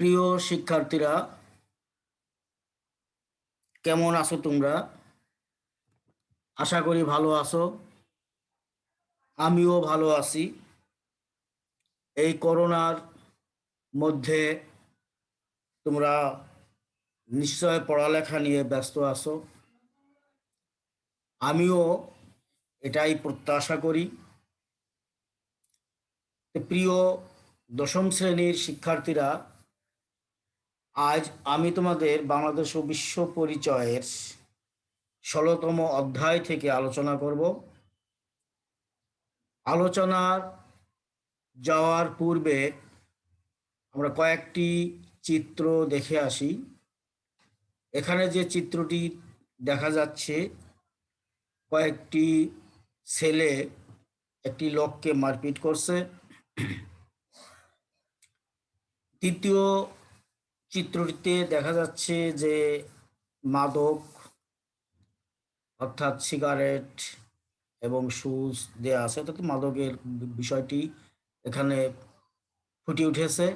প্রিয় শিক্ষার্থীরা, কেমন আছো তোমরা? আশা করি ভালো আছো। আমিও ভালো আছি। এই করোনার মধ্যে তোমরা নিশ্চয় পড়ালেখা নিয়ে ব্যস্ত আছো। আমিও এটাই প্রত্যাশা করি। প্রিয় দশম শ্রেণির শিক্ষার্থীরা আজ আমি তোমাদের বাংলাদেশ ও বিশ্ব পরিচয়ের ষোলোতম অধ্যায় থেকে আলোচনা করব। আলোচনার যাওয়ার পূর্বে আমরা কয়েকটি চিত্র দেখে আসি। এখানে যে চিত্রটি দেখা যাচ্ছে, কয়েকটি ছেলে একটি লোককে মারপিট করছে। তৃতীয় চিত্রটিতে দেখা যাচ্ছে যে মাদক, অর্থাৎ সিগারেট এবং সুজ দেয়া আছে। অর্থাৎ মাদকের বিষয়টি এখানে ফুটে উঠেছে।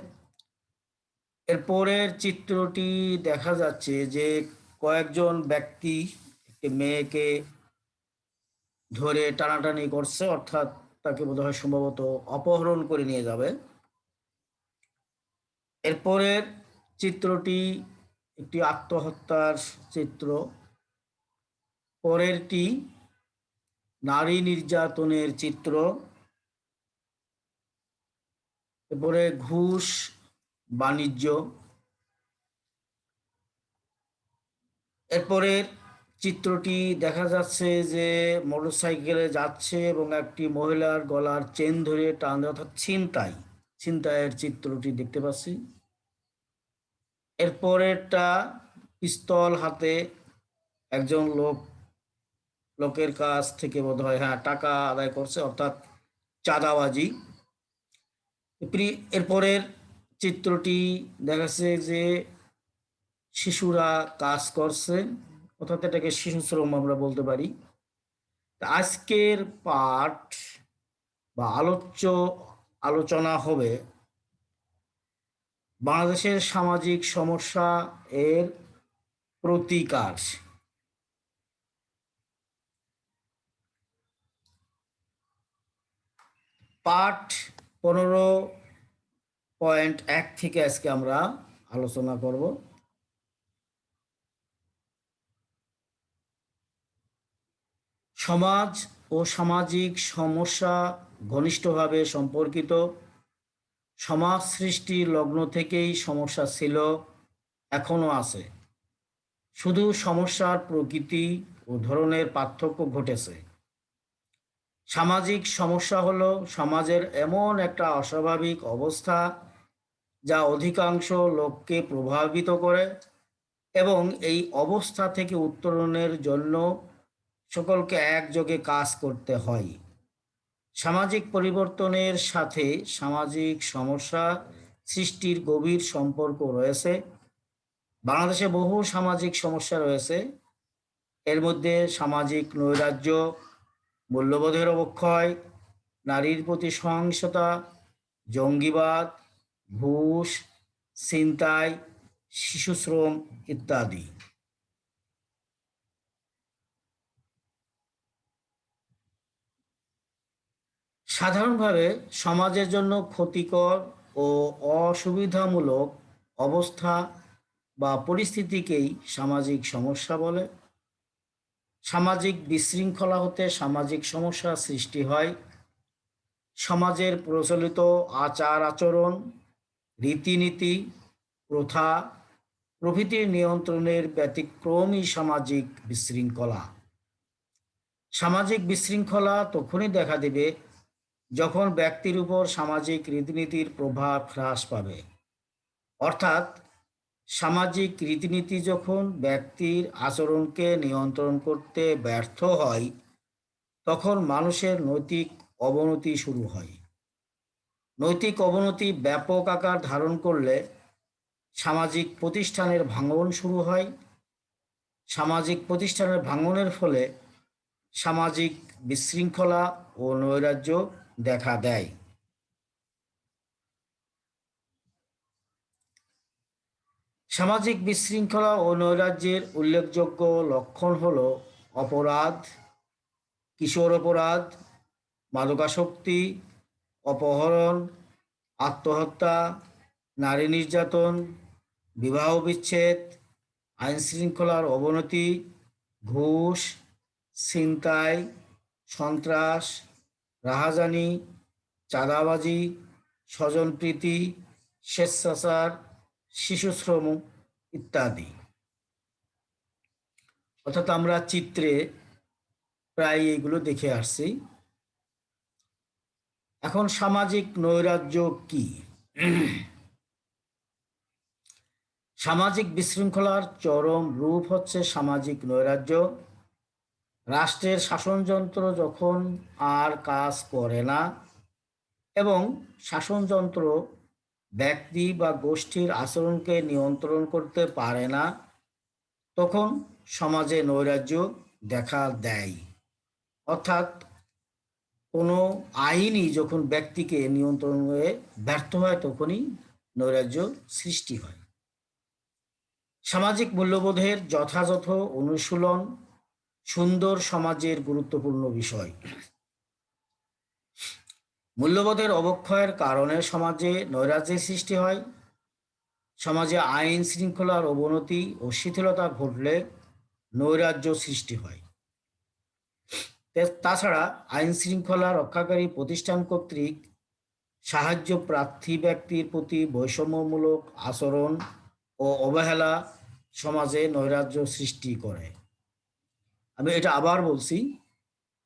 এরপরের চিত্রটি দেখা যাচ্ছে যে কয়েকজন ব্যক্তি, একটি মেয়েকে ধরে টানাটানি করছে, অর্থাৎ তাকে বোধহয় সম্ভবত অপহরণ করে নিয়ে যাবে। এরপরের চিত্রটি একটি আত্মহত্যার চিত্র। পরেরটি নারী নির্যাতনের চিত্র। এরপরে ঘুষ, বাণিজ্য। এরপরের চিত্রটি দেখা যাচ্ছে যে মোটরসাইকেলে যাচ্ছে এবং একটি মহিলার গলার চেন ধরে টান অর্থাৎ ছিনতাই। ছিনতাইয়ের চিত্রটি দেখতে পাচ্ছি। এরপরেরটা পিস্তল হাতে একজন লোক, লোকের কাছ থেকে বোধ হয় হ্যাঁ টাকা আদায় করছে, অর্থাৎ চাঁদাবাজি। এরপরের চিত্রটি দেখাচ্ছে যে শিশুরা কাজ করছে, অর্থাৎ এটাকে শিশু শ্রম আমরা বলতে পারি। আজকের পাঠ বা আলোচ্য আলোচনা হবে বাংলাদেশের সামাজিক সমস্যা এর প্রতিকার। পাঠ পনেরো পয়েন্ট এক থেকে আজকে আমরা আলোচনা করব। সমাজ ও সামাজিক সমস্যা ঘনিষ্ঠভাবে সম্পর্কিত সমাজ সৃষ্টি লগ্ন থেকেই সমস্যা ছিল এখনও আছে। শুধু সমস্যার প্রকৃতি ও ধরনের পার্থক্য ঘটেছে। সামাজিক সমস্যা হলো সমাজের এমন একটা অস্বাভাবিক অবস্থা যা অধিকাংশ লোককে প্রভাবিত করে এবং এই অবস্থা থেকে উত্তরণের জন্য সকলকে একযোগে কাজ করতে হয়। সামাজিক পরিবর্তনের সাথে সামাজিক সমস্যা সৃষ্টির গভীর সম্পর্ক রয়েছে। বাংলাদেশে বহু সামাজিক সমস্যা রয়েছে। এর মধ্যে সামাজিক নৈরাজ্য, মূল্যবোধের অবক্ষয়, নারীর প্রতি সহিংসতা, জঙ্গিবাদ, ঘুষ, ছিনতাই, শিশুশ্রম ইত্যাদি। সাধারণভাবে সমাজের জন্য ক্ষতিকর ও অসুবিধামূলক অবস্থা বা পরিস্থিতিকেই সামাজিক সমস্যা বলে। সামাজিক বিশৃঙ্খলা হতে সামাজিক সমস্যা সৃষ্টি হয়। সমাজের প্রচলিত আচার আচরণ, রীতিনীতি, প্রথা, প্রভৃতির নিয়ন্ত্রণের ব্যতিক্রমই সামাজিক বিশৃঙ্খলা। সামাজিক বিশৃঙ্খলা তখনই দেখা দেবে যখন ব্যক্তির উপর সামাজিক রীতিনীতির প্রভাব হ্রাস পাবে। অর্থাৎ, সামাজিক রীতিনীতি যখন ব্যক্তির আচরণকে নিয়ন্ত্রণ করতে ব্যর্থ হয়, তখন মানুষের নৈতিক অবনতি শুরু হয়। নৈতিক অবনতি ব্যাপক আকার ধারণ করলে সামাজিক প্রতিষ্ঠানের ভাঙন শুরু হয়। সামাজিক প্রতিষ্ঠানের ভাঙনের ফলে সামাজিক বিশৃঙ্খলা ও নৈরাজ্য দেখা দেয়। সামাজিক বিশৃঙ্খলা ও নৈরাজ্যের উল্লেখযোগ্য লক্ষণ হল অপরাধ, কিশোর অপরাধ, মাদকাসক্তি, অপহরণ, আত্মহত্যা, নারী নির্যাতন, বিবাহ বিচ্ছেদ আইন শৃঙ্খলার অবনতি, ঘুষ, ছিনতাই, সন্ত্রাস রাহাজানি, চাঁদাবাজি, স্বজনপ্রীতি, স্বেচ্ছাচার, শিশুশ্রম ইত্যাদি। অর্থাৎ আমরা চিত্রে প্রায় এগুলো দেখে আসছি। এখন সামাজিক নৈরাজ্য কি? সামাজিক বিশৃঙ্খলার চরম রূপ হচ্ছে সামাজিক নৈরাজ্য। রাষ্ট্রের শাসনযন্ত্র যখন আর কাজ করে না এবং শাসনযন্ত্র ব্যক্তি বা গোষ্ঠীর আচরণকে নিয়ন্ত্রণ করতে পারে না, তখন সমাজে নৈরাজ্য দেখা দেয়। অর্থাৎ কোনো আইনই যখন ব্যক্তিকে নিয়ন্ত্রণ নিয়ন্ত্রণে ব্যর্থ হয়, তখনই নৈরাজ্য সৃষ্টি হয়। সামাজিক মূল্যবোধের যথাযথ অনুশীলন সুন্দর সমাজের গুরুত্বপূর্ণ বিষয়। মূল্যবোধের অবক্ষয়ের কারণে সমাজে নৈরাজ্যের সৃষ্টি হয়। সমাজে আইন শৃঙ্খলার অবনতি ও শিথিলতা ঘটলে নৈরাজ্য সৃষ্টি হয়। তাছাড়া আইন শৃঙ্খলা রক্ষাকারী প্রতিষ্ঠান কর্তৃক সাহায্য প্রার্থী ব্যক্তির প্রতি বৈষম্যমূলক আচরণ ও অবহেলা সমাজে নৈরাজ্য সৃষ্টি করে। আমি এটা আবার বলছি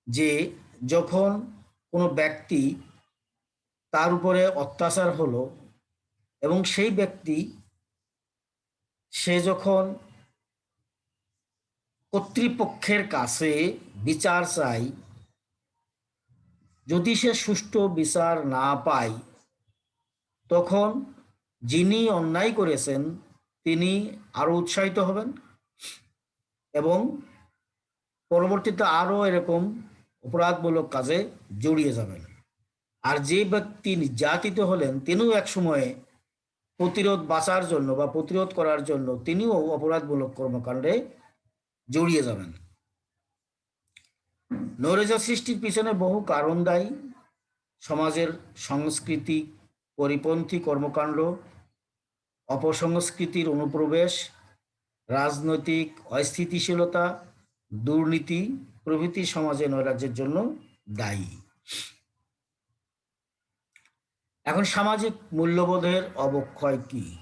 যে যখন কোনো ব্যক্তি তার উপরে অত্যাচার হলো এবং সেই ব্যক্তি সে যখন কর্তৃপক্ষের কাছে বিচার চাই, যদি সে সুষ্ঠু বিচার না পায়, তখন যিনি অন্যায় করেছেন তিনি আরও উৎসাহিত হবেন এবং পরবর্তীতে আরও এরকম অপরাধমূলক কাজে জড়িয়ে যাবেন। আর যে ব্যক্তি নির্যাতিত হলেন, তিনিও এক সময়ে প্রতিরোধ বাঁচার জন্য বা প্রতিরোধ করার জন্য তিনিও অপরাধমূলক কর্মকাণ্ডে জড়িয়ে যাবেন। নৈরাজ্য সৃষ্টির পিছনে বহু কারণ দায়ী। সমাজের সংস্কৃতি, পরিপন্থী কর্মকাণ্ড, অপসংস্কৃতির অনুপ্রবেশ, রাজনৈতিক অস্থিতিশীলতা দুর্নীতি প্রভৃতি সমাজে নৈরাজ্যের জন্য দায়ী। এখন সামাজিক মূল্যবোধের অবক্ষয় কি?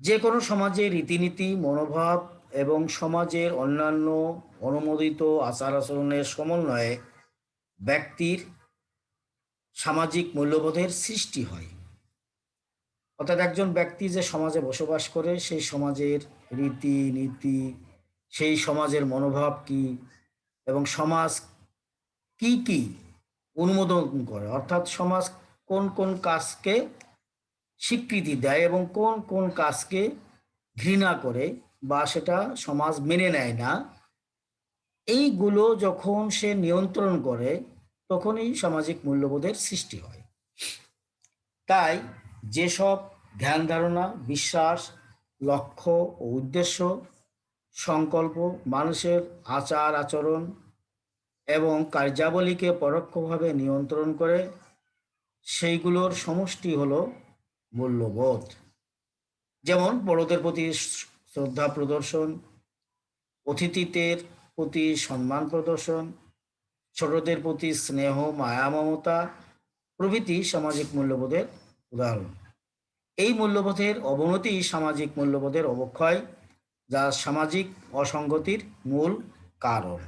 যে কোনো সমাজে রীতিনীতি, মনোভাব এবং সমাজের অন্যান্য অনুমোদিত আচার আচরণের সমন্বয়ে ব্যক্তির সামাজিক মূল্যবোধের সৃষ্টি হয়। অর্থাৎ একজন ব্যক্তি যে সমাজে বসবাস করে, সেই সমাজের রীতি নীতি সেই সমাজের মনোভাব কি এবং সমাজ কি কি অনুমোদন করে? অর্থাৎ সমাজ কোন কোন কাজকে স্বীকৃতি দেয় এবং কোন কোন কাজকে ঘৃণা করে বা সেটা সমাজ মেনে নেয় না, এইগুলো যখন সে নিয়ন্ত্রণ করে, তখনই সামাজিক মূল্যবোধের সৃষ্টি হয়। তাই যেসব ধ্যান ধারণা, বিশ্বাস, লক্ষ্য ও উদ্দেশ্য সংকল্প, মানুষের আচার, আচরণ এবং কার্যাবলীকে পরোক্ষভাবে নিয়ন্ত্রণ করে, সেইগুলোর সমষ্টি হলো মূল্যবোধ। যেমন, বড়দের প্রতি শ্রদ্ধা প্রদর্শন, অতিথিদের প্রতি সম্মান প্রদর্শন, ছোটদের প্রতি স্নেহ, মায়া, মমতা প্রভৃতি সামাজিক মূল্যবোধের উদাহরণ। এই মূল্যবোধের অবনতি সামাজিক মূল্যবোধের অবক্ষয় যা সামাজিক অসঙ্গতির মূল কারণ।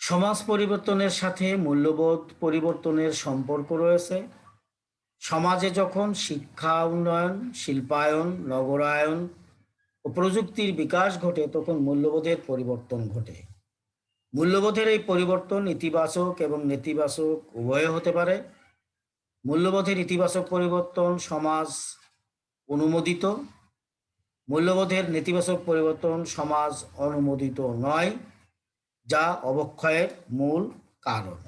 সমাজ পরিবর্তনের সাথে মূল্যবোধ পরিবর্তনের সম্পর্ক রয়েছে। সমাজে যখন শিক্ষা উন্নয়ন, শিল্পায়ন, নগরায়ন ও প্রযুক্তির বিকাশ ঘটে, তখন মূল্যবোধের পরিবর্তন ঘটে। মূল্যবোধের এই পরিবর্তন ইতিবাচক এবং নেতিবাচক উভয় হতে পারে। মূল্যবোধের ইতিবাচক পরিবর্তন সমাজ অনুমোদিত। মূল্যবোধের নেতিবাচক পরিবর্তন সমাজ অনুমোদিত নয়, যা অবক্ষয়ের মূল কারণ।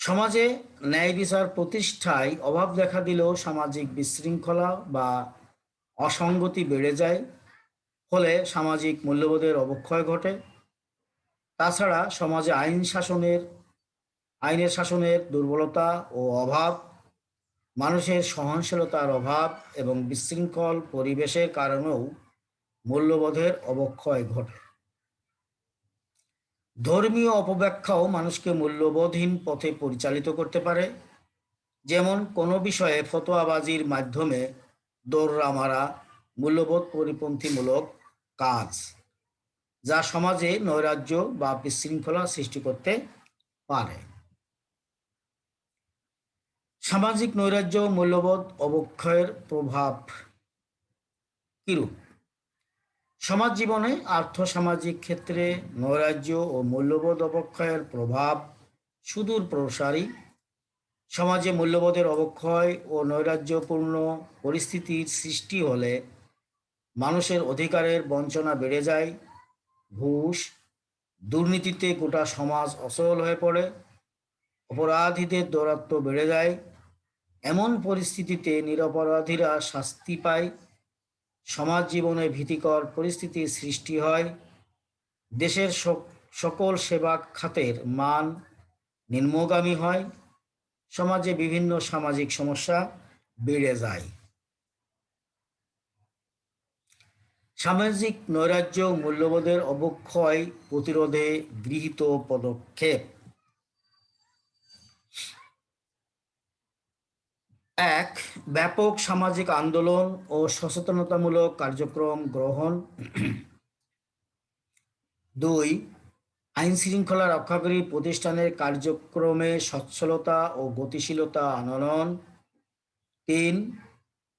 সমাজে ন্যায় বিচার প্রতিষ্ঠায় অভাব দেখা দিলেও সামাজিক বিশৃঙ্খলা বা অসঙ্গতি বেড়ে যায়, ফলে সামাজিক মূল্যবোধের অবক্ষয় ঘটে। তাছাড়া সমাজে আইন শাসনের, আইনের শাসনের দুর্বলতা ও অভাব, মানুষের সহনশীলতার অভাব এবং বিশৃঙ্খল পরিবেশের কারণেও মূল্যবোধের অবক্ষয় ঘটে। ধর্মীয় অপব্যাখ্যাও মানুষকে মূল্যবোধহীন পথে পরিচালিত করতে পারে। যেমন কোনো বিষয়ে ফতোয়াবাজির মাধ্যমে দৌড়া মারা মূল্যবোধ পরিপন্থীমূলক কাজ। যা সমাজে নৈরাজ্য বা বিশৃঙ্খলা সৃষ্টি করতে পারে। সামাজিক নৈরাজ্য মূল্যবোধ অবক্ষয়ের প্রভাব কিরূপ? সমাজ জীবনে আর্থসামাজিক ক্ষেত্রে নৈরাজ্য ও মূল্যবোধ অবক্ষয়ের প্রভাব সুদূর প্রসারী। সমাজে মূল্যবোধের অবক্ষয় ও নৈরাজ্যপূর্ণ পরিস্থিতির সৃষ্টি হলে মানুষের অধিকারের বঞ্চনা বেড়ে যায় ঘুষ, দুর্নীতিতে গোটা সমাজ অসল হয়ে পড়ে, অপরাধীদের দৌরাত্ম্য বেড়ে যায়, এমন পরিস্থিতিতে নিরপরাধীরা শাস্তি পায়, সমাজ জীবনে ভীতিকর পরিস্থিতির সৃষ্টি হয়, দেশের সক- সকল সেবা খাতের মান নিম্নগামী হয়, সমাজে বিভিন্ন সামাজিক সমস্যা বেড়ে যায়। সামাজিক নৈরাজ্য মূল্যবোধের অবক্ষয় প্রতিরোধে গৃহীত পদক্ষেপ। এক, ব্যাপক সামাজিক আন্দোলন ও সচেতনতামূলক কার্যক্রম গ্রহণ। দুই, আইন শৃঙ্খলা রক্ষাকারী প্রতিষ্ঠানের কার্যক্রমে সচ্ছলতা ও গতিশীলতা আনয়ন। তিন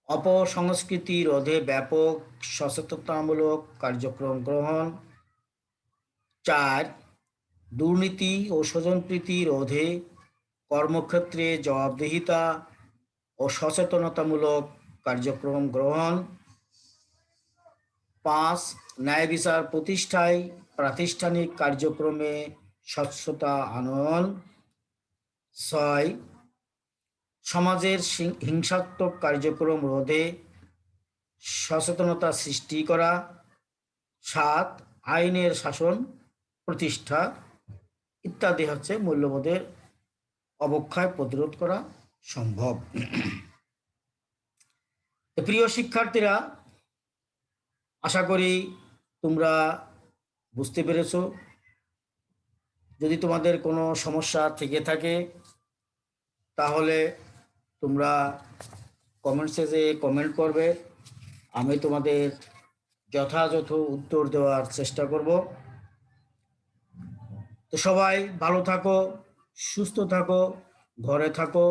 অপসংস্কৃতি রোধে ব্যাপক সচেতনতামূলক কার্যক্রম গ্রহণ। চার, দুর্নীতি ও স্বজনপ্রীতি রোধে কর্মক্ষেত্রে জবাবদিহিতা ও সচেতনতামূলক কার্যক্রম গ্রহণ। পাঁচ, ন্যায় বিচার প্রতিষ্ঠায় প্রাতিষ্ঠানিক কার্যক্রমে স্বচ্ছতা আনয়ন। ছয় সমাজের হিংসাত্মক কার্যক্রম রোধে সচেতনতা সৃষ্টি করা। সাত, আইনের শাসন প্রতিষ্ঠা ইত্যাদি হচ্ছে মূল্যবোধের অবক্ষয় প্রতিরোধ করা সম্ভব। প্রিয় শিক্ষার্থীরা, আশা করি তোমরা বুঝতে পেরেছ। যদি তোমাদের কোনো সমস্যা থেকে থাকে, তাহলে তোমরা কমেন্ট সেজে কমেন্ট করবে। আমি তোমাদের যথাযথ উত্তর দেওয়ার চেষ্টা করব। তো সবাই ভালো থাকো, সুস্থ থাকো, ঘরে থাকো,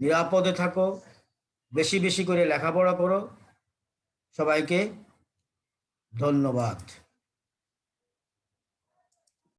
নিরাপদে থাকো, বেশি বেশি করে লেখাপড়া করো। সবাইকে ধন্যবাদ।